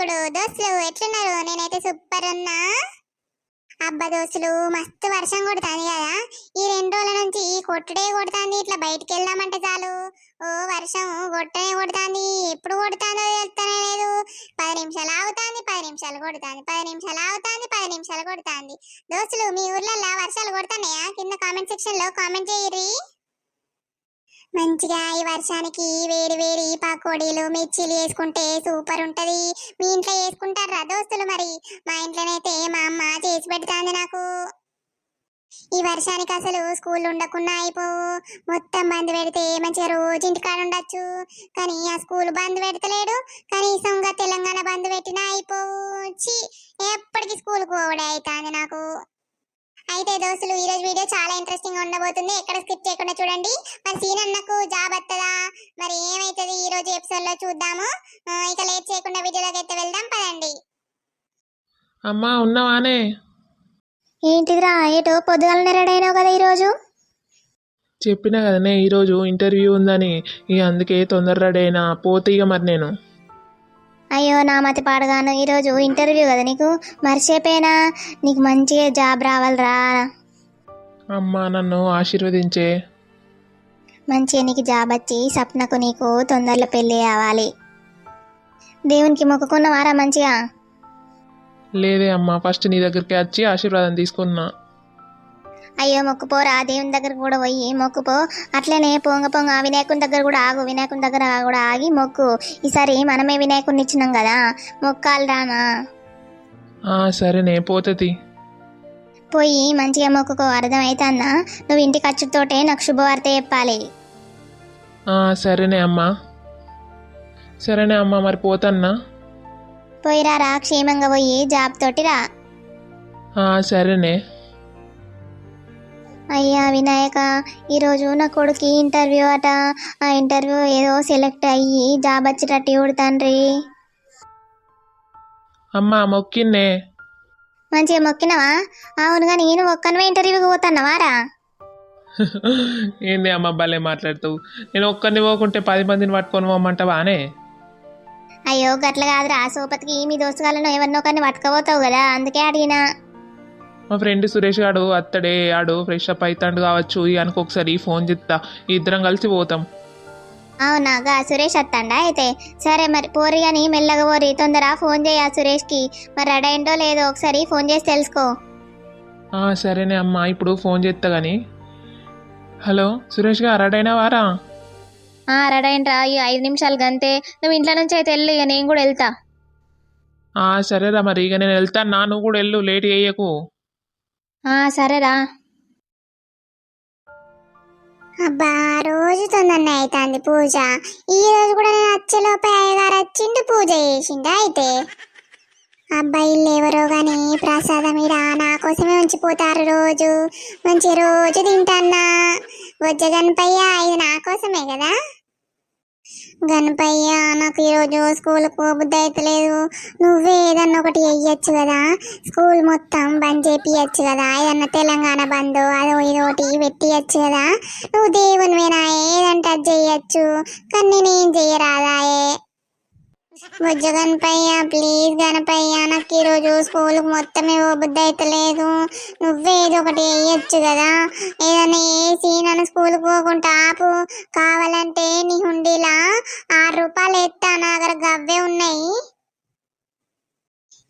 నాయకుడు దోస్తులు ఎట్లున్నారు? నేనైతే సూపర్ ఉన్నా అబ్బా దోస్తులు మస్తు వర్షం కొడుతుంది కదా. ఈ రెండు రోజుల నుంచి కొట్టుడే కొడుతుంది. ఇట్లా బయటికి వెళ్దామంటే చాలు. ఓ వర్షం కొట్టనే కొడుతుంది. ఎప్పుడు కొడుతుందో తెలుస్తూనే లేదు. పది నిమిషాలు ఆగుతుంది పది నిమిషాలు కొడుతుంది పది నిమిషాలు ఆగుతుంది పది నిమిషాలు కొడుతుంది. దోస్తులు మీ ఊర్లలో వర్షాలు కొడుతున్నాయా? కింద కామెంట్ సెక్షన్లో కామెంట్ చేయరి మంచిగా ఈ వర్షానికి వేడి వేడి పకోడీలు మిర్చీలు వేసుకుంటే సూపర్ ఉంటది. మీ ఇంట్లో వేసుకుంటారా దోస్తులు మరి? మా ఇంట్లోనైతే మా అమ్మ చేసి పెడుతుంది నాకు. ఈ వర్షానికి అసలు స్కూల్ ఉండకుండా అయిపోవు. మొత్తం బంద్ పెడితే మంచిగా రోజు ఇంటికాడ ఉండొచ్చు. కానీ ఆ స్కూల్ బంద్ పెడతలేడు. కనీసంగా తెలంగాణ బంద్ పెట్టినా అయిపోవు. ఎప్పటికీ స్కూల్కి పోవడే అవుతుంది నాకు. అయితే దోస్తులు ఈ రోజు వీడియో చాలా ఇంట్రెస్టింగ్గా ఉండబోతుంది. ఎక్కడ స్కిప్ చేయకుండా చూడండి. మరి సీన్ అన్నకు జాబ్ వస్తుందా మరి ఏమైతుంది? ఈ రోజు ఎపిసోడ్లో చూద్దాము. ఇక లేట్ చేయకుండా వీడియోలోకి అయితే వెళ్దాం. పదండి. అమ్మా ఉన్నావానే? ఏంటిదిరా ఏటో పొద్దుగాలనే రెడీ అయినావు కదా ఈరోజు? చెప్పినా కదనే ఈరోజు ఇంటర్వ్యూ ఉందని. ఇక అందుకే తొందర రెడీ అయినా. పోతే ఇక మరి నేను. అయ్యో నా మతి పాడగాను. ఈరోజు ఇంటర్వ్యూ కదా నీకు? మర్చిపోయినా నీకు మంచిగా జాబ్ రావాలిరా. అమ్మా నన్ను ఆశీర్వదించే. మంచిగా నీకు జాబ్ వచ్చి సప్నకు నీకు తొందరలో పెళ్ళి కావాలి దేవునికి మొక్కుకున్నవారా మంచిగా? లేదే అమ్మా ఫస్ట్ నీ దగ్గరికి వచ్చి ఆశీర్వాదం తీసుకున్నా. అయ్యో మొక్కుపోరా దేవుని దగ్గర కూడా పోయి మొక్కుపో. అట్లనే పొంగ పొంగ వినాయకుని దగ్గర కూడా ఆగు వినాయకుని దగ్గర కూడా ఆగి మొక్కు. ఈసారి మనమే వినాయకుడిని ఇచ్చినాం కదా మొక్కాలి రానా సరేనే పోతుంది పోయి మంచిగా మొక్కుకో అర్థమైతుందా నువ్వు ఇంటికి వచ్చుతోటే నాకు శుభవార్త చెప్పాలి. సరేనే అమ్మా. సరేనే అమ్మా మరి పోతన్నా? పోయిరా రా క్షేమంగా పోయి జాబ్ తోటి రా. సరేనే. అయ్యా వినాయక ఈరోజు నా కొడుకు ఇంటర్వ్యూ అట. ఆ ఇంటర్వ్యూ ఏదో సెలెక్ట్ అయ్యి జాబ్ వచ్చేటట్టు చూడు తండ్రి. అమ్మా మొక్కిన్నే. మంచిగా మొక్కినవా? అవును కానీ నేను ఒక్కనవే ఇంటర్వ్యూకి పోతున్నావా రా ఏంది అమ్మ భలే మాట్లాడుతావు? నేను ఒక్కరిని పోకుంటే పది మందిని పట్టుకొని పోమంటావానే అయ్యో గట్ల కాదురా సోపతికి మీ దోస్తుగాలను ఎవరినో కానీ పట్టుకపోతావు కదా అందుకే అడిగినా. మా ఫ్రెండ్ సురేష్ గాడు అత్తడే ఆడు ఫ్రెష్ అప్ అవుతాడు కావచ్చు. ఇక ఒకసారి ఫోన్ చేస్తా ఇద్దరం కలిసి పోతాం. అవునా? గా సురేష్ అత్తండా? అయితే సరే మరి పోరి అని మెల్లగా పోరి తొందర ఫోన్ చేయ సురేష్కి. మరి అయిందో లేదో ఒకసారి ఫోన్ చేసి తెలుసుకో. ఆ, సరేనే అమ్మా ఇప్పుడు ఫోన్ చేస్తా కానీ హలో సురేష్ గారు అరడైనా వారా రెడీ అయింట్రా ఈ ఐదు నిమిషాలు గంతే. నువ్వు ఇంట్లో నుంచి అయితే వెళ్ళు ఇక నేను కూడా వెళ్తా. ఆ, సరేరా మరి ఇక నేను వెళ్తాను నా నువ్వు కూడా వెళ్ళు లేట్ చేయకు ఆ, సరేరా. అబ్బా రోజు తొందరనే అవుతుంది పూజ. ఈ రోజు కూడా నేను వచ్చేలోపే అయ్యగారు వచ్చిండు పూజ చేసిండు అయితే? అబ్బాయిలు ఎవరో కానీ ప్రసాదం ఇడ నా కోసమే ఉంచిపోతారు రోజు. మంచి రోజు తింటాన్నా. వచ్చే ఇది నా కోసమే కదా? గణపయ్య నాకు ఈరోజు స్కూల్కి పోబుద్ది అయితలేదు. నువ్వే ఏదన్నా ఒకటి వెయ్యొచ్చు కదా. స్కూల్ మొత్తం బంద్ చేపియచ్చు కదా. ఏదన్నా తెలంగాణ బంద్ అదో ఇదో పెట్టియచ్చు కదా. నువ్వు దేవునివేనా? ఏదంటే అది చెయ్యొచ్చు. కానీ నేనేం చేయరాదాయే బుజ్జ గణపయ్య ప్లీజ్ గణపయ్య నాకు ఈరోజు స్కూల్కి మొత్తమే పోబుద్ది అయితలేదు నువ్వే ఏదో ఒకటి వేయచ్చు కదా. ఏదైనా వేసి నన్ను స్కూల్కి పోకుండా ఆపు. కావాలంటే నీ హుండీలా ఆరు రూపాయలు ఎత్తా. నా దగ్గర గవ్వే ఉన్నాయి.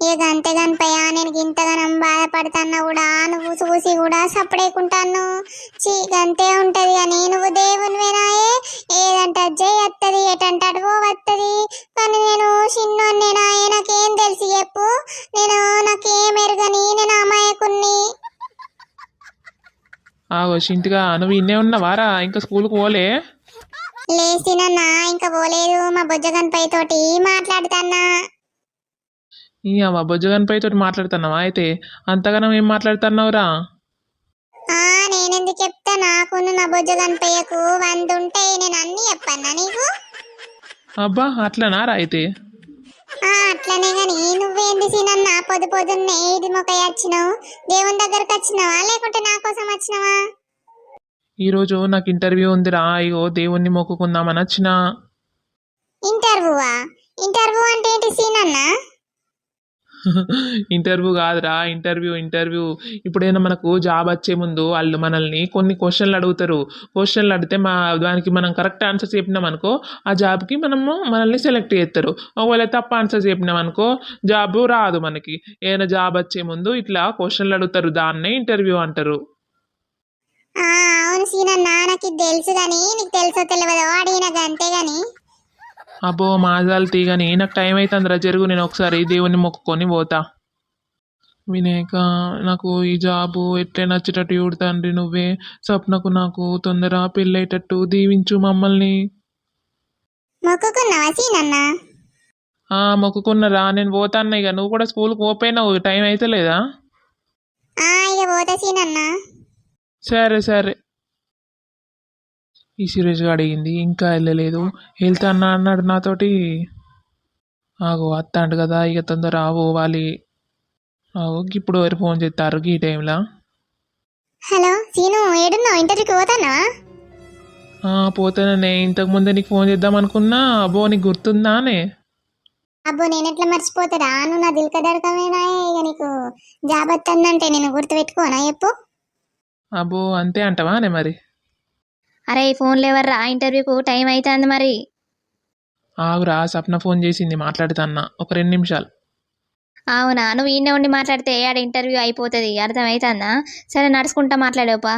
ఇక అంతే గణపయ్య నేను ఇంతగానం బాధపడుతున్నా కూడా నువ్వు చూసి కూడా సపడేకుంటాను చీ గంతే ఉంటది కానీ నువ్వు దేవునివేనాయే ఏదంటే అజ్జయ్ వస్తుంది ఎటంటే అడుగో వస్తుంది కానీ నేను చిన్నోన్నేనాయే నాకేం తెలిసి చెప్పు. నేను నాకేం ఎరగని నేను అమాయకుణ్ణి. ఆగో చింతగా నువ్వు ఇన్నే ఉన్నావారా ఇంకా స్కూల్కి పోలే? ఇంకా పోలేదు మా బొజ్జ గణపయ్య తోటి మాట్లాడుతాన్నా. ఈ అవ్వ బొజ్జగన్పై తోటి మాట్లాడుతున్నావా? అయితే అంతగానం ఏం మాట్లాడుతున్నావురా? నేనెందుకు చెప్తా? నాకు నా బొజ్జ గణపయ్యకు వంద ఉంటాయి నేను అన్ని చెప్పన్నా నీకు? అబ్బా అట్లనారా అయితే? అట్లనే గాని నువ్వేంది సీనన్న పొద్దు పొద్దున్నే ఇది మొక్క వచ్చినావు? దేవుని దగ్గరకు వచ్చినావా? లేకుంటే నా కోసం వచ్చినావా? ఈరోజు నాకు ఇంటర్వ్యూ ఉందిరా. ఇగో దేవుణ్ణి మొక్కుకుందామని వచ్చిన. ఇంటర్వ్యూవా? ఇంటర్వ్యూ అంటే ఏంటి సీనన్న? ఇంటర్వ్యూ కాదురా ఇంటర్వ్యూ ఇంటర్వ్యూ. ఇప్పుడైనా మనకు జాబ్ వచ్చే ముందు వాళ్ళు మనల్ని కొన్ని క్వశ్చన్లు అడుగుతారు. క్వశ్చన్లు అడిగితే మా దానికి మనం కరెక్ట్ ఆన్సర్ చెప్పినాం అనుకో ఆ జాబ్కి మనము మనల్ని సెలెక్ట్ చేస్తారు. ఒకవేళ తప్ప ఆన్సర్ చెప్పినాం అనుకో జాబ్ రాదు మనకి. ఏదైనా జాబ్ వచ్చే ముందు ఇట్లా క్వశ్చన్లు అడుగుతారు దాన్నే ఇంటర్వ్యూ అంటారు. అవును సీనన్నా నాకు తెలుసు కానీ నీకు తెలుసో తెలియదు అడిగిన అంతే కానీ అబ్బో మాజాలు తీగని నాకు టైం అవుతుందిరా జరుగు నేను ఒకసారి దేవుని మొక్కుకొని పోతా. వినాయక నాకు ఈ జాబు ఎట్లే నచ్చేటట్టు చూడు తండ్రి నువ్వే స్వప్నకు నాకు తొందర పెళ్ళేటట్టు దీవించు మమ్మల్ని. మొక్కుకున్నరా నేను పోతాను ఇక నువ్వు కూడా స్కూల్కి పోపోయినావు టైం అయితే లేదా సరే సరే. ఈ సురేష్ అడిగింది. ఇంకా వెళ్ళలేదు. వెళ్తా అన్న అన్నాడు నాతోటి. ఆగో అత్తాండు కదా ఇక తొందర పోవాలి ఆగో ఇప్పుడు ఎవరు ఫోన్ చేస్తారు ఈ టైంలో? హలో సీను ఏడున్నావు? ఇంటర్వ్యూకి పోతానా? పోతాననే. ఇంతకు ముందే నీకు ఫోన్ చేద్దాం అనుకున్నా అబ్బో నీకు గుర్తుందానే అబ్బో నేను ఎట్లా మర్చిపోతారా నువ్వు నా దిల్క దడకమేనా ఇక నీకు జాబ్ వస్తుందంటే నేను గుర్తు పెట్టుకోనా చెప్పు. అబ్బో అంతే అంటవానే మరి? అరే ఫోన్లు ఎవర్రా? ఇంటర్వ్యూకు టైం అవుతుంది మరి. ఆగురా సప్న ఫోన్ చేసింది మాట్లాడుతాన్నా. ఒక రెండు నిమిషాలు. అవునా? నువ్వు ఈయన ఉండి మాట్లాడితే ఆడ ఇంటర్వ్యూ అయిపోతుంది? అర్థమవుతుందా సరే నడుచుకుంటా మాట్లాడేవపా.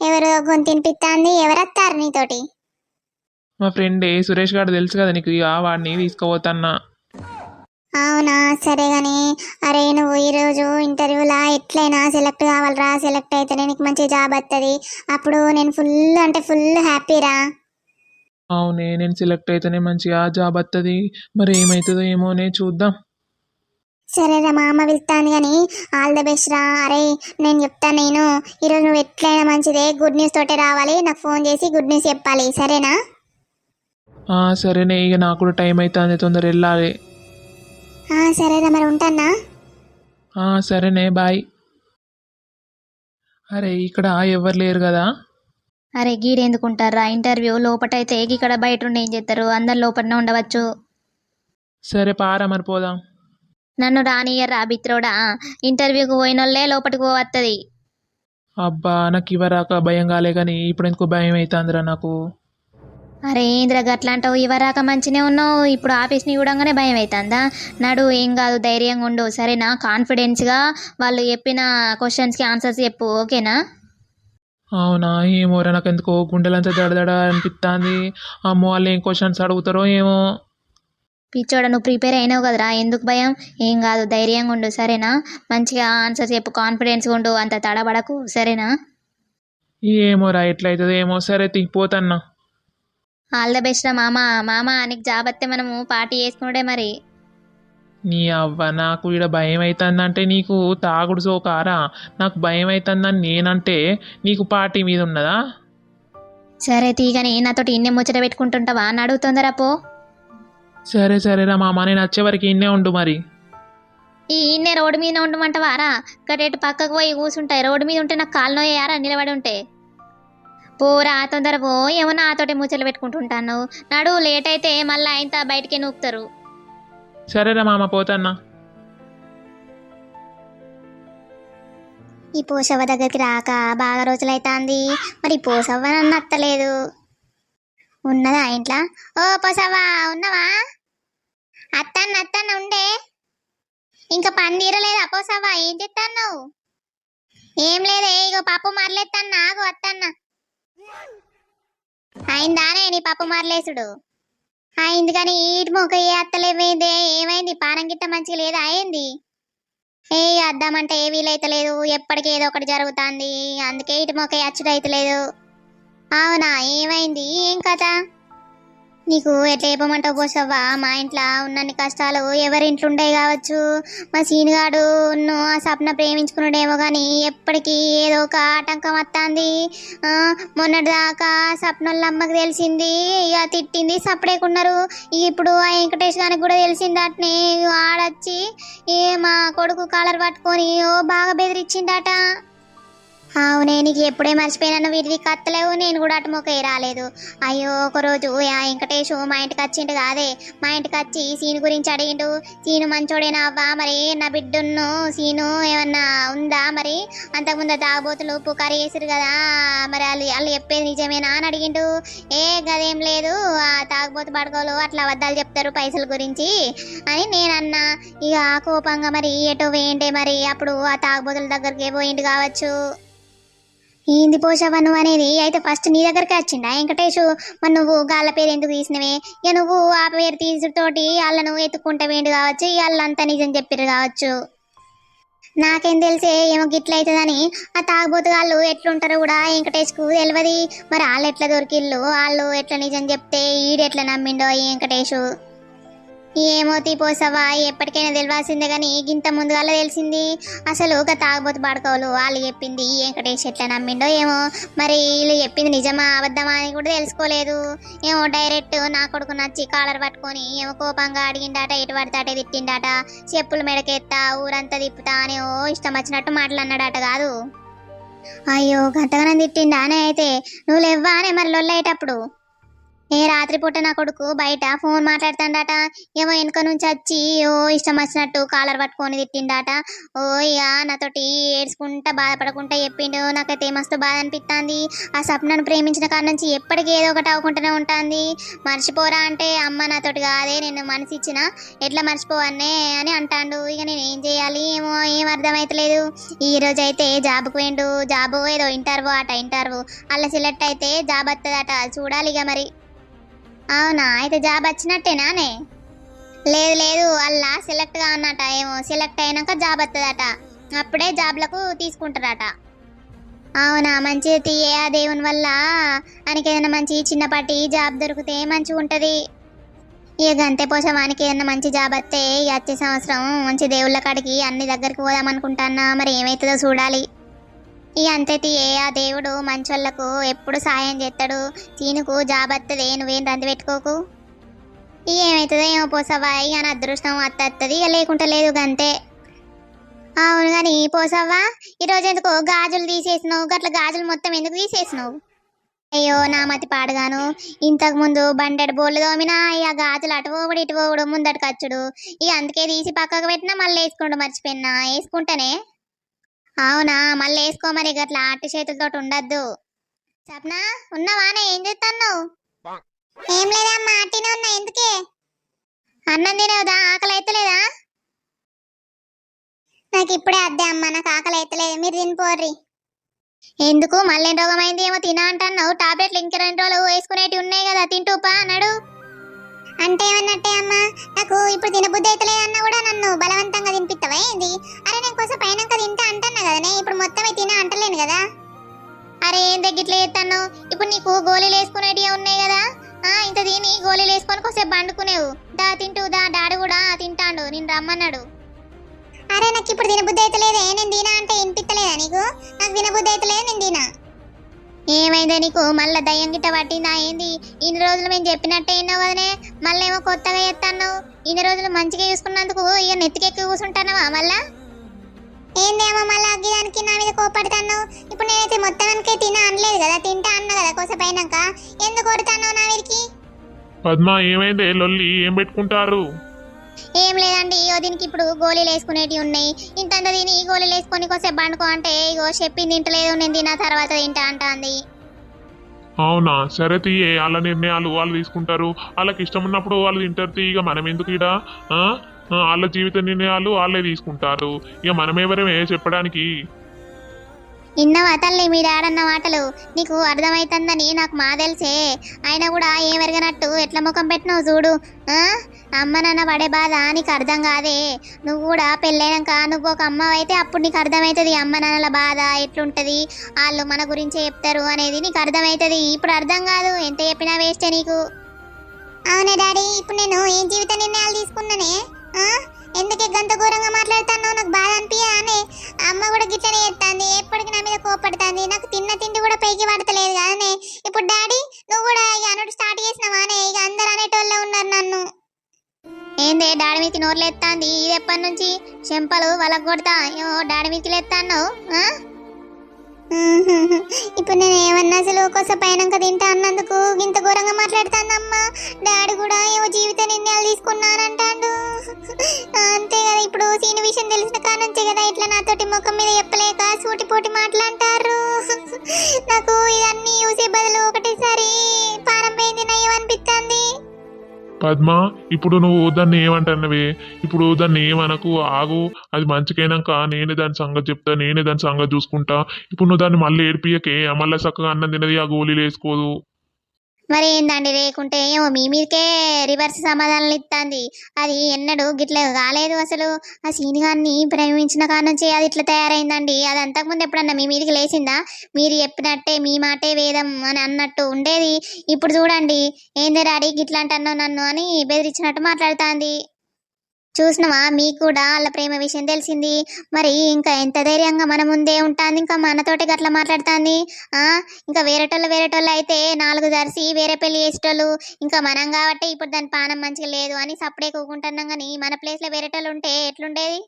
ఎవరు గొంతు తినిపిస్తాంది ఎవరు వస్తారు నీతోటి? మా ఫ్రెండే సురేష్ గారు తెలుసు కదా నీకు? ఇక వాడిని తీసుకుపోతాన్నా. అవునా? సరే గాని అరే నువ్వు ఈరోజు ఇంటర్వ్యూలా? ఎట్లయినా సెలెక్ట్ కావాలరా సెలెక్ట్ అయితేనే నీకు మంచి జాబ్ వస్తుంది అప్పుడు నేను ఫుల్ అంటే ఫుల్ హ్యాపీరా. అవునే నేను సెలెక్ట్ అయితేనే మంచిగా జాబ్ వస్తుంది మరి ఏమవుతుందో ఏమోనే చూద్దాం. సరేరా మా అమ్మ వెళ్తాను కానీ ఆల్ ద బెస్ట్ రా. అరే నేను చెప్తాను నేను. ఈరోజు నువ్వు ఎట్లయినా మంచిదే. గుడ్ న్యూస్ తోటే రావాలి. నాకు ఫోన్ చేసి గుడ్ న్యూస్ చెప్పాలి. సరేనా? సరేనే. ఇక నాకు కూడా టైం అవుతుంది తొందర వెళ్ళాలి. సరేరా మరి ఉంటానా? సరేనే బాయ్. అరే ఇక్కడ ఎవరు లేరు కదా? అరే గీడెందుకుంటారా ఇంటర్వ్యూ లోపటైతే ఇక్కడ బయట ఉండి ఏం చేస్తారు అందరు లోపలనే ఉండవచ్చు. సరే పారా మరి పోదాం. నన్ను రానియర్రా బిత్రోడా? ఇంటర్వ్యూకి పోయినోళ్ళే లోపలికి పోవత్తది. అబ్బా నాకు ఇవ్వరాక భయం కాలే కానీ ఇప్పుడు ఎందుకు భయం అవుతుందిరా నాకు. అరే ఏంద్ర గట్లాంటావు ఇవరాక మంచినే ఉన్నావు. ఇప్పుడు ఆఫీస్ని చూడంగానే భయం అవుతుందా నడు ఏం కాదు ధైర్యంగా ఉండు. సరేనా కాన్ఫిడెన్స్గా వాళ్ళు చెప్పిన క్వశ్చన్స్కి ఆన్సర్స్ చెప్పు ఓకేనా? అవునా? ఏమోరా నాకు ఎందుకో గుండెలంతా దడదడ అనిపిస్తుంది అమ్మో వాళ్ళు ఏం క్వశ్చన్స్ అడుగుతారో ఏమో. పిచ్చోడ నువ్వు ప్రిపేర్ అయినావు కదరా? ఎందుకు భయం? ఏం కాదు ధైర్యంగా ఉండు సరేనా? మంచిగా ఆన్సర్స్ చెప్పు కాన్ఫిడెన్స్గా ఉండు అంత తడబడకు సరేనా? ఏమోరా ఎట్లయితుందో ఏమో. సరే తీ పోతన్నా. ఆల్ ద బెస్ట్ రా మామ. మామ నీకు జాబ్ వస్తే మనము పార్టీ చేసుకున్నాడే మరి. నీ అవ్వ నాకు ఈడ భయం అవుతుందంటే నీకు తాగుడు సోకారా? నాకు భయం అవుతుందని నేనంటే నీకు పార్టీ మీద ఉన్నదా సరే తీగని నాతోటి ఇన్నే ముచ్చట పెట్టుకుంటుంటావా? అని అడుగుతుందరా పో. సరే సరేరా మామ నేను వచ్చే వరకు ఇన్నే ఉండు మరి. ఈ ఇన్నే రోడ్డు మీద ఉండమంటావారా కటేటు పక్కకు పోయి కూర్చుంటాయి రోడ్డు మీద ఉంటే నాకు కాలు నోయారా నిలబడి ఉంటే. పోరా తొందర పో ఏమో నాతోటి ముచ్చట్లు పెట్టుకుంటుంటాను. నడు లేట్ అయితే మళ్ళీ ఆయన బయటికి నూపుతారు సరేరా మామ పోతన్నా. ఈ పోషవ్వ దగ్గరికి రాక బాగా రోజులైతాంది. మరి ఈ పోషవ్వ నన్ను అత్తలేదు. ఉన్నదా ఇంట్లో? ఓ పోసవ్వ ఉన్నవా? అత్తన్న అత్తన్న ఉండే. ఇంకా పని తీరలేదా పోసవ్వ? ఏం చెప్తాను ఏం లేదే ఇగో పప్పు మరలేస్తాను నాకు అత్తన్న. అయిందానే నీ పప్పు మరలేసుడు. అయింది కానీ ఈటి మొక్క ఏ అత్తలేమైందే? ఏమైంది? పానం గిట్ట మంచిగా లేదా? అయింది. ఏ అద్దామంటే ఏ వీలైతలేదు ఎప్పటికీ ఏదో ఒకటి జరుగుతుంది. అందుకే ఇటు మొక్క అచ్చుడైతలేదు అవునా? ఏమైంది? ఏం కథ? నీకు ఎట్లా చెప్పమంటావు పోసవ్వా మా ఇంట్లో ఉన్నన్ని కష్టాలు ఎవరి ఇంట్లో ఉండే కావచ్చు. మా సీనుగాడు ఉన్ను ఆ సప్న ప్రేమించుకున్నాడేమో కానీ ఎప్పటికీ ఏదో ఒక ఆటంకం వస్తుంది మొన్నటి దాకా సప్నోళ్ళ అమ్మకి తెలిసింది. ఇక తిట్టింది సపడేకున్నారు ఇప్పుడు ఆ వెంకటేష్ గారికి కూడా తెలిసింది అట్నే. ఆడొచ్చి ఏ మా కొడుకు కాలర్ పట్టుకొని ఓ బాగా బెదిరించిండట అవునే నీకు ఎప్పుడే మర్చిపోయినాను వీటికి కత్తలేవు నేను కూడా అటు మొక్క రాలేదు. అయ్యో ఒకరోజు యా వెంకటేషు మా ఇంటికి వచ్చిండు కాదే. మా ఇంటికి వచ్చి సీను గురించి అడిగిండు. సీను మంచోడేనా అవ్వా? మరి నా బిడ్డను సీను ఏమన్నా ఉందా? మరి అంతకుముందు తాగబోతులు పుకారు చేసిరు కదా మరి వాళ్ళు వాళ్ళు చెప్పేది నిజమేనా అని అడిగిండు. ఏ గదేం లేదు ఆ తాగబోతు పడుకోలు అట్లా అబద్ధాలు చెప్తారు పైసల గురించి అని నేను అన్నా. ఇక కోపంగా మరి ఎటో వేయండి మరి? అప్పుడు ఆ తాగబోతుల దగ్గరికి పోయిండు కావచ్చు. ఏంది పోషవ్వ నువ్వు అనేది? అయితే ఫస్ట్ నీ దగ్గరికి వచ్చిండా? వెంకటేషు మరి నువ్వు గాళ్ళ పేరు ఎందుకు తీసినవే? ఇక నువ్వు ఆ పేరు తీసుతోటి వాళ్ళను ఎత్తుకుంటా వేండు కావచ్చు వాళ్ళంతా నిజం చెప్పిర్రు కావచ్చు. నాకేం తెలిసే ఏమో గిట్ల అవుతుందని ఆ తాగుబోతు వాళ్ళు ఎట్లుంటారో కూడా వెంకటేష్కు తెలియదు మరి వాళ్ళు ఎట్లా దొరికిళ్ళు వాళ్ళు ఎట్లా నిజం చెప్తే ఈడెట్లా ఎట్లా నమ్మిండో ఈ వెంకటేషు? ఏమో తీపోసావా? ఎప్పటికైనా తెలియాల్సిందే కానీ గింత ముందుగా తెలిసింది. అసలు ఒక తాగబోతు పడుకోవాలి వాళ్ళు చెప్పింది వెంకటేష్ ఎట్లా నమ్మిండో ఏమో. మరి వీళ్ళు చెప్పింది నిజమా అబద్ధమా అని కూడా తెలుసుకోలేదు. ఏమో డైరెక్ట్ నా కొడుకు నచ్చి కాలర్ పట్టుకొని ఏమో కోపంగా అడిగిండాట ఎటు పడతాటే అటే తిట్టిండాట చెప్పులు మెడకెత్తా ఊరంతా తిప్పుతా అని ఓ ఇష్టం వచ్చినట్టు మాట్లాడినాడట కాదు. అయ్యో గంటగానం తిట్టిండానే అయితే. నువ్వు లేవ్వా అని మరి లొల్లయ్యేటప్పుడు ఏ రాత్రిపూట నా కొడుకు బయట ఫోన్ మాట్లాడుతాడట. ఏమో వెనుక నుంచి వచ్చి ఓ ఇష్టం వచ్చినట్టు కాలర్ పట్టుకొని తిట్టిండట. ఓ ఇక నాతోటి ఏడ్చుకుంటా బాధపడకుండా చెప్పిండు. నాకైతే మస్తు బాధ అనిపిస్తుంది ఆ సప్నను ప్రేమించిన కాడ నుంచి ఎప్పటికీ ఏదో ఒకటి అవ్వకుండానే ఉంటుంది. మర్చిపోరా అంటే అమ్మ నాతోటి కాదే నేను మనసు ఇచ్చిన ఎట్లా మర్చిపోవన్నే అని అంటాండు. ఇక నేను ఏం చేయాలి? ఏమో ఏం అర్థమైతలేదు. ఈ రోజు అయితే జాబ్కు పోయిండు. జాబ్ ఏదో ఇంటర్వ్యూ అట ఇంటర్వ్యూ. అలా సెలెక్ట్ అయితే జాబ్ వస్తుందట చూడాలి ఇక మరి. అవునా? అయితే జాబ్ వచ్చినట్టేనానే లేదు లేదు అలా సెలెక్ట్గా ఉన్నట ఏమో. సెలెక్ట్ అయినాక జాబ్ వస్తుందట అప్పుడే జాబ్లకు తీసుకుంటారట. అవునా? మంచి తీయే ఆ దేవుని వల్ల ఆయనకి ఏదైనా మంచి చిన్నపాటి జాబ్ దొరికితే మంచిగా ఉంటుంది. ఇక గంతే ఆయనకి ఏదైనా మంచి జాబ్ వస్తే వచ్చే సంవత్సరం మంచి దేవుళ్ళ కాడికి అన్ని దగ్గరికి పోదాం అనుకుంటానా మరి ఏమవుతుందో చూడాలి. ఇక అంతే తీయే ఆ దేవుడు మంచోళ్ళకు ఎప్పుడు సాయం చేస్తాడు తీనుకు జాబ్ వస్తుంది నువ్వేం రంది పెట్టుకోకు? ఇక ఏమవుతుందో ఏమో పోసవ్వా ఇక నా అదృష్టం అత్త వస్తుంది ఇక లేకుంటే లేదు గంతే. అవును కానీ పోసవ్వా ఈరోజు ఎందుకో గాజులు తీసేసినావు? గట్ల గాజులు మొత్తం ఎందుకు తీసేసినావు? అయ్యో నా మతి పాడగాను. ఇంతకు ముందు బండెడు బోళ్ళు తోమినా ఇక గాజులు అటు పోవుడు ఇటు పోవుడు ముందటి ఖర్చుడు ఇక అందుకే తీసి పక్కకు పెట్టినా మళ్ళీ వేసుకుంటూ మర్చిపోయినా. వేసుకుంటేనే అవునా? మళ్ళీ వేసుకో మరి గట్లా ఆటి చేతులతో ఉండద్దు. సప్నా ఉన్నావానే ఏం చేస్తాను ఏం లేదమ్మా ఆటినే ఉన్నా. ఎందుకే? అన్నం తినేవదా? ఆకలి అయితలేదా? నాకు ఇప్పుడే అద్దే అమ్మా. నాకు ఆకలి అయితలేదు. మీరు తినిపోర్రి. ఎందుకు? మళ్ళీ రోగం అయింది ఏమో తినా అంటున్నావు. టాబ్లెట్లు ఇంక రెండు రోజులు వేసుకునేటివి ఉన్నాయి కదా. తింటూ పా అన్నాడు అంటే ఏమన్నట్టే అమ్మా నాకు ఇప్పుడు తినబుద్ధి అయితే అన్నా కూడా నన్ను బలవంతంగా తినిపిస్తావా ఏంది? అరే నేను కోసం పైనంక తింటా అంటున్నా కదనే ఇప్పుడు మొత్తమే తిన అంటలేను కదా? అరే ఏం తగ్గిట్లే చేస్తాను ఇప్పుడు నీకు గోళీలు వేసుకునేటివి ఉన్నాయి కదా? ఆ ఇంత తిని గోళీలు వేసుకొని కొసేపు పండుకునేవు. దా తింటూ దా డాడీ కూడా తింటాండు నేను రమ్మన్నాడు. అరే నాకు ఇప్పుడు తినబుద్ధి అవుతలేదే నేను తినా అంటే వినిపిస్తలేదా నీకు? నాకు తినబుద్ధి అవుతలేదు నేను తినా. ఏమైందే నీకు? మళ్ళా దయ్యం గిట్ట పట్టిందా ఏంది? ఇన్ని రోజులు మేము చెప్పినట్టే విన్నావు కదనే మళ్ళీ ఏమో కొత్తగా చేస్తాను ఇన్ని రోజులు మంచిగా చూసుకున్నందుకు ఇక నెత్తికెక్కి కూర్చుంటానవా మళ్ళా? ఏందేమో మళ్ళీ అగ్గిదానికి నా మీద కోపడతాను ఇప్పుడు నేనైతే మొత్తానికే తినా అనలేదు కదా తింటా అన్నా కదా కోసపోయినాక ఎందుకు కొడతాను నా వీరికి పద్మ ఏమైందే లొల్లి? ఏం పెట్టుకుంటారు? చూడండి ఇగో దీనికి ఇప్పుడు గోళీలు వేసుకునేటివి ఉన్నాయి. ఇంతంత దీని ఈ గోళీలు వేసుకొని కొసేపు పండుకో అంటే ఇగో చెప్పింది తింటలేదు నేను తిన్న తర్వాత తింటా అంటాంది. అవునా? సరే తీయే వాళ్ళ నిర్ణయాలు వాళ్ళు తీసుకుంటారు. వాళ్ళకి ఇష్టం ఉన్నప్పుడు వాళ్ళు తింటారు తీ, ఇక మనం ఎందుకు ఇడా? వాళ్ళ జీవిత నిర్ణయాలు వాళ్ళే తీసుకుంటారు. ఇక మనం ఎవరమే చెప్పడానికి ఇన్నవా తల్లి మీ డాడన్న మాటలు నీకు అర్థమవుతుందని నాకు మా తెలిసే. ఆయన కూడా ఏమెరగనట్టు ఎట్ల ముఖం పెట్టినావు చూడు. అమ్మ నాన్న పడే బాధ నీకు అర్థం కాదే. నువ్వు కూడా పెళ్ళైనాక నువ్వు ఒక అమ్మ అయితే అప్పుడు నీకు అర్థమవుతుంది అమ్మ నాన్నల బాధ ఎట్లుంటుంది వాళ్ళు మన గురించే చెప్తారు అనేది నీకు అర్థమవుతుంది ఇప్పుడు అర్థం కాదు. ఎంత చెప్పినా వేస్టే నీకు. అవునే డాడీ ఇప్పుడు నేను ఏం జీవిత నిర్ణయాలు తీసుకున్నానే? ఎందుకే గంత ఘోరంగా మాట్లాడుతాను నాకు బాధ అని అమ్మ కూడా గిట్లనే చేస్తాంది ఎప్పటికీ నా మీద కోపడుతుంది. నాకు తిన్న తిండి కూడా పైకి పడతలేదు కదనే ఇప్పుడు డాడీ నువ్వు కూడా ఇక స్టార్ట్ స్టార్ట్ చేసినావానే ఇక అందరు అనేటోళ్ళే ఉన్నారు నన్ను. ఏందే డాడీ మీదకి నోరు లేస్తాంది ఇది ఎప్పటి నుంచి? చెంపలు వాళ్ళకి కొడతా ఏమో డాడీ మీదకి లేస్తాను ఇప్పుడు నేను ఏమన్నా అసలు కొస పైనంక తింటా అన్నందుకు ఇంత ఘోరంగా మాట్లాడుతాందమ్మా. డాడీ కూడా ఏవో జీవిత నిర్ణయాలు తీసుకున్నానంటాడు అంతే కదా ఇప్పుడు సీని విషయం తెలిసిన కానుంచే కదా ఇట్లా నాతోటి ముఖం మీద చెప్పలేక సూటిపోటి మాట్లాంటారు నాకు ఇవన్నీ చూసే బదులు ఒకటేసారి పారం నయ్యం అనిపిస్తుంది పద్మ ఇప్పుడు నువ్వు దాన్ని ఏమంటున్నవి ఇప్పుడు దాన్ని ఏమనకు? ఆగు. అది మంచికైనాక నేనే దాని సంగతి చెప్తా నేనే దాని సంగతి చూసుకుంటా. ఇప్పుడు నువ్వు దాన్ని మళ్ళీ ఏడిపియకే మళ్ళీ చక్కగా అన్నం తినది ఆ గోళీలు వేసుకోదు. మరి ఏందండి లేకుంటే ఏమో మీ మీదకే రివర్స్ సమాధానాలు ఇస్తుంది అది ఎన్నడూ గిట్ల కాలేదు అసలు. ఆ సీనిగాన్ని ప్రేమించిన కాడ నుంచి అది ఇట్లా తయారైందండి. అది అంతకుముందు ఎప్పుడన్నా మీ మీదకి లేచిందా? మీరు చెప్పినట్టే మీ మాటే వేదం అని అన్నట్టు ఉండేది. ఇప్పుడు చూడండి ఏంది రాడి గిట్లా అంటున్నావు నన్ను అని బెదిరించినట్టు మాట్లాడుతుంది. చూసినవా? మీకు కూడా వాళ్ళ ప్రేమ విషయం తెలిసింది. మరి ఇంకా ఎంత ధైర్యంగా మన ముందే ఉంటుంది? ఇంకా మనతోటి గట్లా మాట్లాడుతుంది? ఆ? ఇంకా వేరేటోళ్ళు వేరేటోళ్ళు అయితే నాలుగు దర్శి వేరే పెళ్ళి చేసేటోళ్ళు. ఇంకా మనం కాబట్టి ఇప్పుడు దాని పానం మంచిగా లేదు అని సప్పుడే కూకుంటున్నాం. కానీ మన ప్లేస్లో వేరేటోళ్ళు ఉంటే ఎట్లుండేది?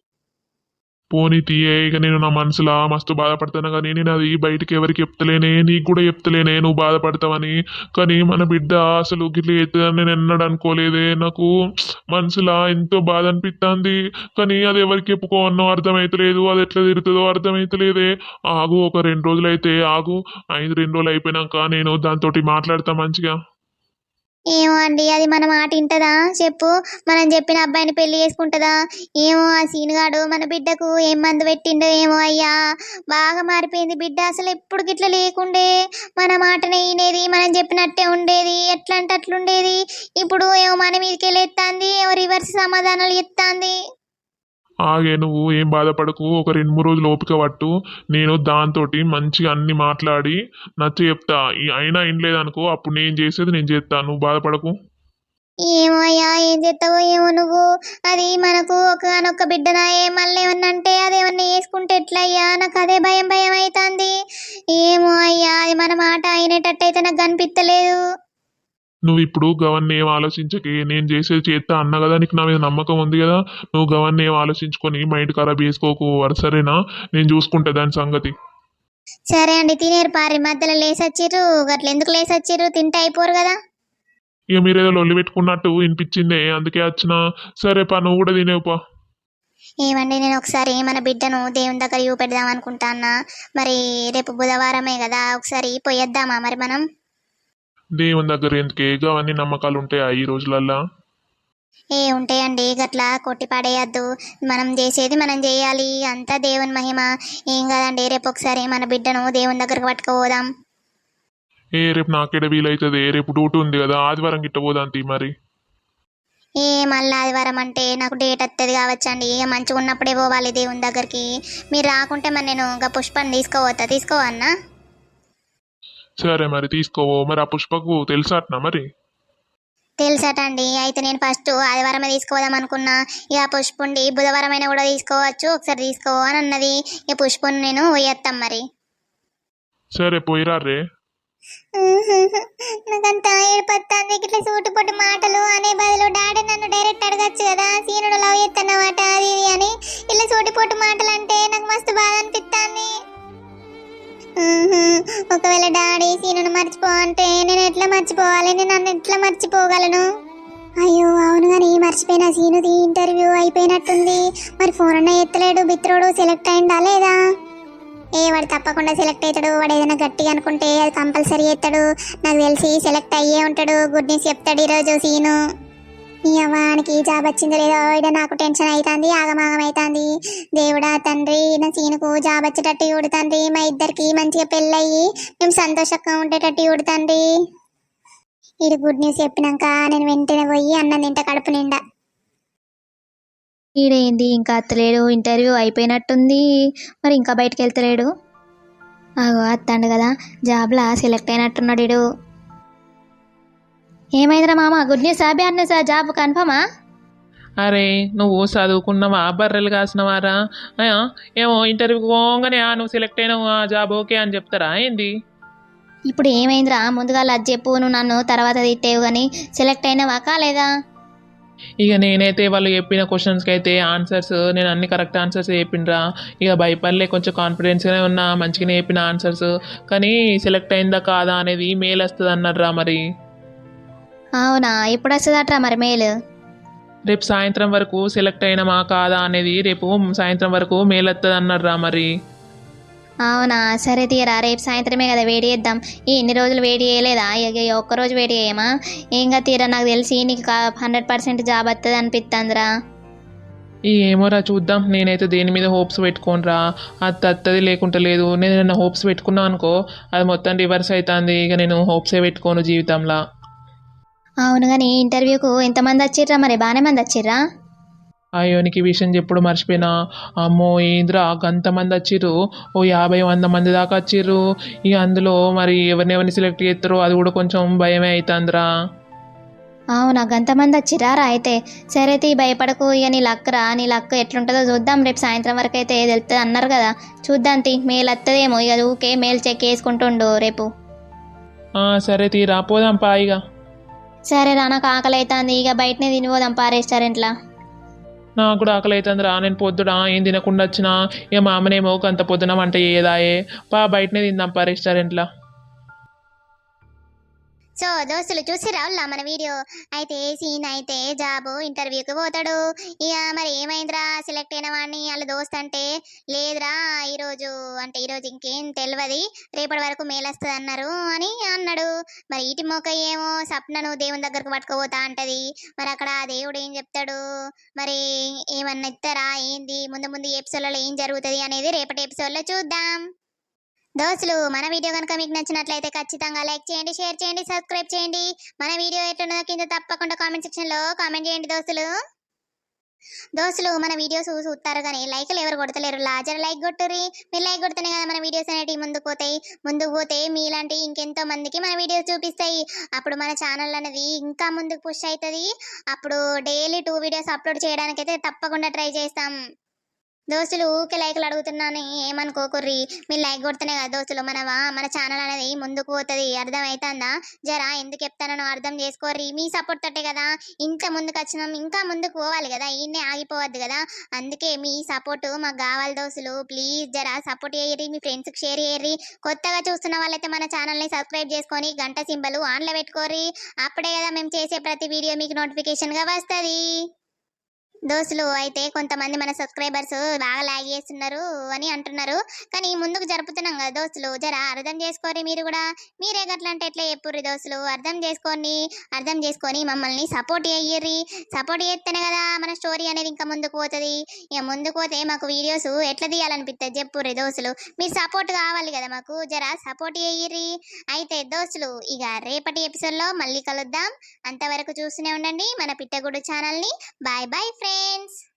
పోనీ తీయే ఇక నేను నా మనసులో మస్తు బాధపడతాను కానీ నేను అది బయటికి ఎవరికి చెప్తలేనే నీకు కూడా చెప్తలేనే నువ్వు బాధపడతావని. కానీ మన బిడ్డ అసలు గిట్ల ఎత్తుదని నేను ఎన్నడూ అనుకోలేదే. నాకు మనసులో ఎంతో బాధ అనిపిస్తుంది కానీ అది ఎవరికి చెప్పుకోవన్నో అర్థమవుతలేదు అది ఎట్లా తిరుగుతుందో అర్థమైతలేదే. ఆగు ఒక రెండు రోజులు అయితే ఆగు. ఐదు రెండు రోజులు అయిపోయినాక నేను దాంతో మాట్లాడతా మంచిగా. ఏమో అండి అది మన మాట వింటదా? చెప్పు. మనం చెప్పిన అబ్బాయిని పెళ్ళి చేసుకుంటదా? ఏమో ఆ సీనుగాడు మన బిడ్డకు ఏం మందు పెట్టిండో ఏమో అయ్యా. బాగా మారిపోయింది బిడ్డ. అసలు ఎప్పుడు గిట్ల లేకుండే. మన మాటనే వినేది మనం చెప్పినట్టే ఉండేది. ఎట్లా అంటే అట్లుండేది. ఇప్పుడు ఏమో మన మీదకి వెళ్ళేస్తాంది ఏమో రివర్స్ సమాధానాలు ఇస్తాంది ఆగే నువ్వు ఏం బాధపడకు. ఒక రెండు మూడు రోజులు ఓపిక పట్టు. నేను దాంతో మంచిగా అన్ని మాట్లాడి నచ్చ చెప్తా. అయినా అయినా లేదనుకో అప్పుడు నేను చేసేది నేను చేస్తాను నువ్వు బాధపడకు. ఏమయ్యా ఏం చేస్తావో ఏమో నువ్వు? అది మనకు ఒకనొక్క బిడ్డనాయే మళ్ళీ ఏమన్నా అంటే అదేమన్నా వేసుకుంటే ఎట్లయ్యా? నాకు అదే భయం భయం అవుతుంది. ఏమో అయ్యా అది మన మాట అయినట్టయితే నాకు కనిపించలేదు నువ్వు ఇప్పుడు గవర్ని ఏం ఆలోచించకి? నేను చేసేది చేస్తా అన్న కదా నీకు నా మీద నమ్మకం ఉంది కదా? నువ్వు గవర్ని ఏం ఆలోచించుకొని మైండ్ ఖరాబ్ చేసుకోకు సరేనా? నేను చూసుకుంటా దాని సంగతి. సరే అండి తినేరు పారి. మధ్యలో లేసొచ్చిర్రు గట్ల ఎందుకు లేసొచ్చిర్రు? తింటే అయిపోరు కదా. ఇక మీరు ఏదో లొల్లి పెట్టుకున్నట్టు వినిపించిందే అందుకే వచ్చిన సరే పా నువ్వు కూడా తినేవుపా ఏమండి నేను ఒకసారి మన బిడ్డను దేవుని దగ్గర చూపెడదాం అనుకుంటాన్నా. మరి రేపు బుధవారమే కదా ఒకసారి పోయొద్దామా మరి మనం? దేవుని దగ్గర ఎందుకే? అవన్నీ నమ్మకాలు ఉంటాయా ఈ రోజులల్లా? ఏ ఉంటాయండి. గట్లా కొట్టి పడేయద్దు. మనం చేసేది మనం చేయాలి. అంతా దేవుని మహిమ. ఏం కాదండి రేపు ఒకసారి మన బిడ్డను దేవుని దగ్గరకు పట్టుకుపోదాం. ఏ రేపు నాకేడ వీలవుతుంది రేపు డ్యూటీ ఉంది కదా ఆదివారం గిట్ట పోదాంతి మరి. ఏ మళ్ళీ ఆదివారం అంటే నాకు డేట్ వస్తుంది కావచ్చండి. మంచిగా ఉన్నప్పుడే పోవాలి దేవుని దగ్గరికి. మీరు రాకుంటే మరి నేను ఇంకా పుష్పాన్ని తీసుకోవద్దా తీసుకోవన్నా సరే మరి తీసుకోవో. మరి ఆ పుష్పకు తెలుసాట్నా మరి? తెలుసటండి. అయితే నేను ఫస్ట్ ఆదివారమే తీసుకోదాం అనుకున్నా. ఇక పుష్పుండి బుధవారం అయినా కూడా తీసుకోవచ్చు. ఒకసారి తీసుకో అని అన్నది. ఇక పుష్పుని నేను పోయేస్తాం మరి. సరే పోయిరా రే నాకంతా ఏడిపోతుంది ఇట్లా సూటుపొట్టు మాటలు అనే బదులు డాడీ నన్ను డైరెక్ట్ అడగచ్చు కదా. సీనుడు లవ్ చేస్తున్నమాట అది ఇది అని. ఇలా సూటిపోటు మాటలు అంటే నాకు మస్తు బాధ అనిపిస్తుంది ఒకవేళ డాడీ సీనును మర్చిపో అంటే నేను ఎట్లా మర్చిపోవాలి? నేను నన్ను ఎట్లా మర్చిపోగలను? అయ్యో అవును కానీ మర్చిపోయిన సీనుది ఇంటర్వ్యూ అయిపోయినట్టుంది. మరి ఫోన్ అన్న ఎత్తలేడు బిత్రోడు సెలెక్ట్ అయిందా లేదా? ఏ వాడు తప్పకుండా సెలెక్ట్ అవుతాడు వాడు ఏదైనా గట్టిగా అనుకుంటే అది కంపల్సరీ ఎత్తాడు. నాకు తెలిసి సెలెక్ట్ అయ్యే ఉంటాడు. గుడ్ న్యూస్ చెప్తాడు ఈరోజు సీను. ఈ అవ్వానికి జాబ్ వచ్చిందో లేదో ఇడ నాకు టెన్షన్ అవుతుంది ఆగమాగం అవుతుంది దేవుడా తండ్రి నా సీనుకు జాబ్ వచ్చేటట్టు చూడుతండ్రి మా ఇద్దరికి మంచిగా పెళ్ళయి మేము సంతోషంగా ఉండేటట్టు చూడుతండ్రి ఇది గుడ్ న్యూస్ చెప్పినాక నేను వెంటనే పోయి అన్నం తింట కడుపు నిండా. ఈడేంది ఇంకా అత్తలేడు ఇంటర్వ్యూ అయిపోయినట్టుంది. మరి ఇంకా బయటికి వెళ్తలేడు? అగో అత్తండు కదా జాబ్లా సెలెక్ట్ అయినట్టున్నాడు ఇడు ఏమైందిరా మామ? గుడ్ న్యూస్ ఆ బ్యాడ్ న్యూస్ ఆ జాబ్ కన్ఫర్మా అరే నువ్వు చదువుకున్నావా? బర్రెలు కాసినవారా? ఏమో ఇంటర్వ్యూకి పోగానే "ఆ, నువ్వు సెలెక్ట్ అయినావు ఆ జాబ్ ఓకే అని చెప్తారా? ఏంది? ఇప్పుడు ఏమైందిరా? ముందుగా అది చెప్పు నువ్వు నన్ను తర్వాత తిట్టేవు కానీ సెలెక్ట్ అయినావా? కాలేదా? ఇక నేనైతే వాళ్ళు చెప్పిన క్వశ్చన్స్కి అయితే ఆన్సర్స్ నేను అన్ని కరెక్ట్ ఆన్సర్స్ చెప్పిండ్రా ఇక భయపడలే కొంచెం కాన్ఫిడెన్స్గానే ఉన్నా మంచిగానే చెప్పిన ఆన్సర్స్ కానీ సెలెక్ట్ అయిందా కాదా అనేది మెయిల్ వస్తుంది అన్నారా మరి. అవునా? ఎప్పుడు వస్తుందట్రా మరి మేలు రేపు సాయంత్రం వరకు సెలెక్ట్ అయినామా కాదా అనేది రేపు సాయంత్రం వరకు మెయిల్ వస్తుంది అన్నారా మరి. అవునా? సరే తీయరా రేపు సాయంత్రమే కదా వేడి చేద్దాం. ఈ ఎన్ని రోజులు వేడి చేయలేదా? ఇక ఈ ఒక్కరోజు వేడి చేయమా? ఇంకా తీరా నాకు తెలిసి నీకు హండ్రెడ్ పర్సెంట్ జాబ్ వస్తుంది అనిపిస్తుందిరా ఏమోరా చూద్దాం. నేనైతే దేని మీద హోప్స్ పెట్టుకోనరా. అది తత్తది లేకుంటే లేదు. నేను హోప్స్ పెట్టుకున్నాను అనుకో అది మొత్తం రివర్స్ అవుతుంది ఇక నేను హోప్సే పెట్టుకోను జీవితంలో. అవును కానీ ఇంటర్వ్యూకు ఎంతమంది వచ్చిర్రా మరి? బాగానే మంది వచ్చిర్రా? అయ్యో నీకు ఈ విషయం చెప్పుడు మర్చిపోయినా. అమ్మో ఏంద్రా గంతమంది వచ్చిర్రు. ఓ యాభై వంద మంది దాకా వచ్చిర్రు. ఇక అందులో మరి ఎవరిని ఎవరిని సెలెక్ట్ చేస్తారో అది కూడా కొంచెం భయమే అవుతుందిరా అవునా గంతమంది వచ్చిర్రా? రా అయితే. సరే తీ భయపడకు. ఇక నీ లక్ రా. నీ లక్ ఎట్లుంటుందో చూద్దాం. రేపు సాయంత్రం వరకు అయితే తెలుస్తుంది అన్నారు కదా. చూద్దాం తీ. మేలు వస్తుందేమో ఇక ఊకే మేలు చెక్ చేసుకుంటుండు రేపు. సరే తీరా పోదాం పా ఇక. సరే రా నాకు ఆకలి అవుతుంది ఇక బయటనే తినిపోదాం పా రెస్టారెంట్లో. నాకు కూడా ఆకలి అవుతుంది రా నేను పొద్దున ఏం తినకుండా వచ్చినా ఇక మా అమ్మనేమో అంత పొద్దున వంట చేయదాయే. పా బయటనే తిందాం పా రెస్టారెంట్లో. సో దోస్తులు చూసి వాళ్ళ మన వీడియో? అయితే సీన్ అయితే జాబ్ ఇంటర్వ్యూకి పోతాడు. ఇక మరి ఏమైందిరా? సెలెక్ట్ అయిన వాడిని వాళ్ళ దోస్త్ అంటే లేదురా ఈరోజు అంటే ఈరోజు ఇంకేం తెలియదు రేపటి వరకు మేలస్తుంది అన్నారు అని అన్నాడు. మరి ఇటు మొక్క ఏమో సప్నను దేవుని దగ్గరకు పట్టుకుపోతా అంటది. మరి అక్కడ దేవుడు ఏం చెప్తాడు? మరి ఏమన్నా ఇస్తారా? ఏంది? ముందు ముందు ఎపిసోడ్లలో ఏం జరుగుతుంది అనేది రేపటి ఎపిసోడ్లో చూద్దాం. దోస్తులు మన వీడియో కనుక మీకు నచ్చినట్లయితే ఖచ్చితంగా లైక్ చేయండి షేర్ చేయండి సబ్స్క్రైబ్ చేయండి. మన వీడియో ఎట్లున్నదో కింద తప్పకుండా కామెంట్ సెక్షన్లో కామెంట్ చేయండి దోస్తులు. దోస్తులు మన వీడియోస్ చూస్తారు కానీ లైక్లు ఎవరు కొడతలేరు. లాజర్ లైక్ కొట్టుర్రి. మీరు లైక్ కొడితేనే కదా మన వీడియోస్ అనేటివి ముందుకు పోతాయి. ముందుకు పోతే మీలాంటి ఇంకెంతో మందికి మన వీడియోస్ చూపిస్తాయి. అప్పుడు మన ఛానల్ అనేది ఇంకా ముందుకు పుష్ అవుతుంది. అప్పుడు డైలీ టూ వీడియోస్ అప్లోడ్ చేయడానికైతే తప్పకుండా ట్రై చేస్తాం. దోస్తులు ఊకే లైక్లు అడుగుతున్నాను ఏమనుకోకుర్రి మీరు లైక్ కొడితేనే కదా దోస్తులు మనవా మన ఛానల్ అనేది ముందుకు పోతుంది. అర్థమవుతుందా జరా ఎందుకు చెప్తానో అర్థం చేసుకోర్రి. మీ సపోర్ట్ తోటే కదా. ఇంత ముందుకు వచ్చినాం ఇంకా ముందుకు పోవాలి కదా. ఈయన్నే ఆగిపోవద్దు కదా. అందుకే మీ సపోర్ట్ మాకు కావాలి దోస్తులు. ప్లీజ్ జరా సపోర్ట్ చేయరి మీ ఫ్రెండ్స్కి షేర్ చేయర్రి కొత్తగా చూస్తున్న వాళ్ళైతే మన ఛానల్ని సబ్స్క్రైబ్ చేసుకొని గంట సింబల్ ఆన్లో పెట్టుకోర్రి. అప్పుడే కదా మేము చేసే ప్రతి వీడియో మీకు నోటిఫికేషన్గా వస్తుంది. దోస్తులు అయితే కొంతమంది మన సబ్స్క్రైబర్స్ బాగా లాగ్ చేస్తున్నారు అని అంటున్నారు. కానీ ముందుకు జరుపుతున్నాం కదా దోస్తులు జర అర్థం చేసుకోరి మీరు కూడా. మీరే గట్లా అంటే ఎట్లా చెప్పుర్రి దోస్తులు? అర్థం చేసుకోండి అర్థం చేసుకొని మమ్మల్ని సపోర్ట్ చేయర్రి సపోర్ట్ చేస్తేనే కదా మన స్టోరీ అనేది ఇంకా ముందుకు పోతుంది. ఇక ముందుకు పోతే మాకు వీడియోస్ ఎట్లా తీయాలనిపిస్తుంది చెప్పుర్రి దోస్తులు? మీరు సపోర్ట్ కావాలి కదా మాకు జర సపోర్ట్ చేయర్రి అయితే దోస్తులు ఇక రేపటి ఎపిసోడ్లో మళ్ళీ కలుద్దాం. అంతవరకు చూస్తూనే ఉండండి మన పిట్టగుడు ఛానల్ని బాయ్ బాయ్ ఫ్రెండ్స్ friends.